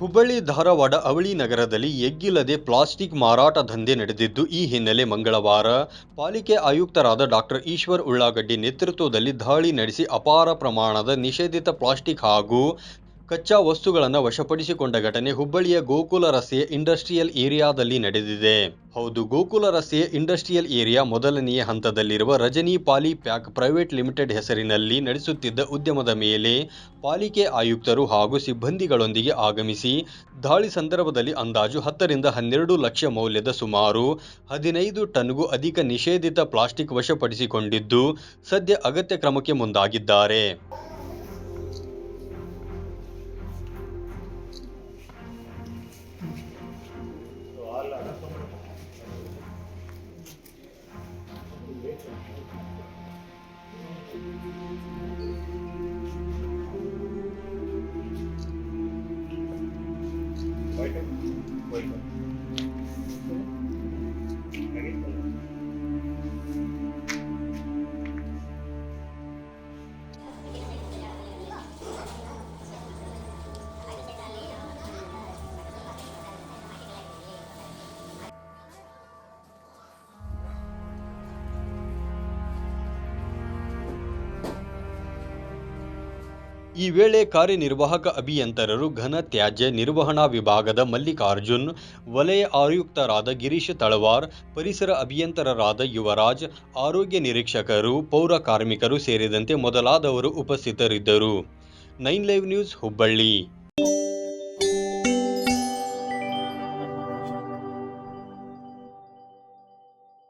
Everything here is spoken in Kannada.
ಹುಬ್ಬಳ್ಳಿ ಧಾರವಾಡ ಅವಳಿ ನಗರದಲ್ಲಿ ಎಗ್ಗಿಲ್ಲದೆ ಪ್ಲಾಸ್ಟಿಕ್ ಮಾರಾಟ ದಂಧೆ ನಡೆದಿದ್ದು, ಈ ಹಿನ್ನೆಲೆ ಮಂಗಳವಾರ ಪಾಲಿಕೆ ಆಯುಕ್ತರಾದ ಡಾಕ್ಟರ್ ಈಶ್ವರ್ ಉಳ್ಳಾಗಡ್ಡಿ ನೇತೃತ್ವದಲ್ಲಿ ದಾಳಿ ನಡೆಸಿ ಅಪಾರ ಪ್ರಮಾಣದ ನಿಷೇಧಿತ ಪ್ಲಾಸ್ಟಿಕ್ ಹಾಗೂ ಕಚ್ಚಾ ವಸ್ತುಗಳನ್ನು ವಶಪಡಿಸಿಕೊಂಡ ಘಟನೆ ಹುಬ್ಬಳ್ಳಿಯ ಗೋಕುಲ ರಸ್ತೆಯ ಇಂಡಸ್ಟ್ರಿಯಲ್ ಏರಿಯಾದಲ್ಲಿ ನಡೆದಿದೆ. ಹೌದು, ಗೋಕುಲ ರಸ್ತೆಯ ಇಂಡಸ್ಟ್ರಿಯಲ್ ಏರಿಯಾ ಮೊದಲನೆಯ ಹಂತದಲ್ಲಿರುವ Rajani poly pack private limited ಹೆಸರಿನಲ್ಲಿ ನಡೆಸುತ್ತಿದ್ದ ಉದ್ಯಮದ ಮೇಲೆ ಪಾಲಿಕೆ ಆಯುಕ್ತರು ಹಾಗೂ ಸಿಬ್ಬಂದಿಗಳೊಂದಿಗೆ ಆಗಮಿಸಿ ದಾಳಿ ಸಂದರ್ಭದಲ್ಲಿ ಅಂದಾಜು ಹತ್ತರಿಂದ ಹನ್ನೆರಡು ಲಕ್ಷ ಮೌಲ್ಯದ ಸುಮಾರು ಹದಿನೈದು ಟನ್ಗೂ ಅಧಿಕ ನಿಷೇಧಿತ ಪ್ಲಾಸ್ಟಿಕ್ ವಶಪಡಿಸಿಕೊಂಡಿದ್ದು, ಸದ್ಯ ಅಗತ್ಯ ಕ್ರಮಕ್ಕೆ ಮುಂದಾಗಿದ್ದಾರೆ. Wait, wait. ಈ ವೇಳೆ ಕಾರ್ಯನಿರ್ವಾಹಕ ಅಭಿಯಂತರರು ಘನ ತ್ಯಾಜ್ಯ ನಿರ್ವಹಣಾ ವಿಭಾಗದ ಮಲ್ಲಿಕಾರ್ಜುನ್, ವಲಯ ಆಯುಕ್ತರಾದ ಗಿರೀಶ್ ತಳವಾರ್, ಪರಿಸರ ಅಭಿಯಂತರರಾದ ಯುವರಾಜ್, ಆರೋಗ್ಯ ನಿರೀಕ್ಷಕರು, ಪೌರ ಕಾರ್ಮಿಕರು ಸೇರಿದಂತೆ ಮೊದಲಾದವರು ಉಪಸ್ಥಿತರಿದ್ದರು. Nine live news Hubballi.